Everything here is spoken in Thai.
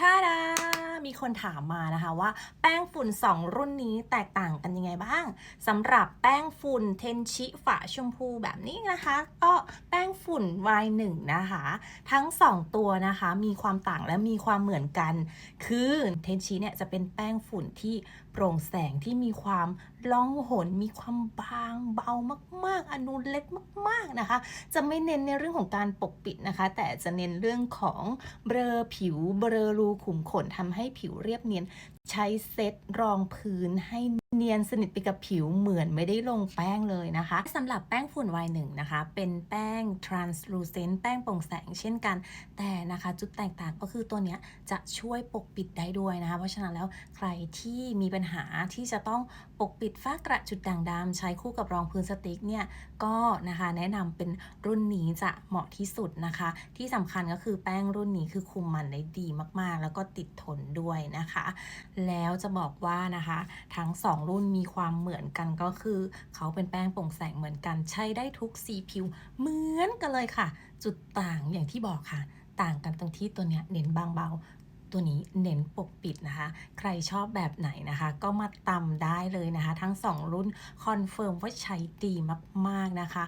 ท่าดา มีคนถามมานะคะว่าแป้งฝุ่น 2 รุ่นนี้แตกต่างกันยังไงบ้างสำหรับแป้งฝุ่นเทนชิฝาชมพูแบบนี้นะคะ ก็แป้งฝุ่น Y1 นะคะ ทั้ง 2 ตัวนะคะมีความต่างและมีความเหมือนกัน คือเทนชิเนี่ยจะเป็นแป้งฝุ่นที่โปร่งแสงที่มีความล่องหนมีความบางเบามาก ๆอนุเล็กมาก ๆนะคะ จะไม่เน้นในเรื่องของการปกปิดนะคะ แต่จะเน้นเรื่องของเบลอผิวเบลอรูขุมขนทำให้ผิวเรียบเนียน ใช้เซตรองพื้นให้ เนียนสนิทไปกับผิวเหมือนไม่ได้ลงแป้งเลยนะคะสำหรับแป้งฝุ่น Y1 นะคะ เป็นแป้ง translucent แป้งโปร่งแสงเช่นกัน แต่นะคะจุดแตกต่างก็คือตัวเนี้ยจะช่วยปกปิดได้ด้วยนะคะ เพราะฉะนั้นแล้วใครที่มีปัญหาที่จะต้องปกปิดฝ้ากระจุดด่างดำใช้คู่กับรองพื้นสติ๊กเนี่ยก็นะคะแนะนำเป็นรุ่นนี้จะเหมาะที่สุดนะคะ ที่สำคัญก็คือแป้งรุ่นนี้คือคุมมันได้ดีมากๆ แล้วก็ติดทนด้วยนะคะ แล้วจะบอกว่านะคะทั้ง2 รุ่นมีความเหมือนกันก็คือ เขาเป็นแป้งโปร่งแสงเหมือนกันใช้ได้ทุกสีผิวเหมือนกันเลยค่ะ จุดต่างอย่างที่บอกค่ะ ต่างกันตรงที่ตัวเนี้ยเน้นบางเบาตัวนี้เน้นปกปิดนะคะ ใครชอบแบบไหนนะคะ ก็มาตำได้เลยนะคะ ทั้ง 2 รุ่นคอนเฟิร์มว่าใช้ดีมาก ๆ นะคะ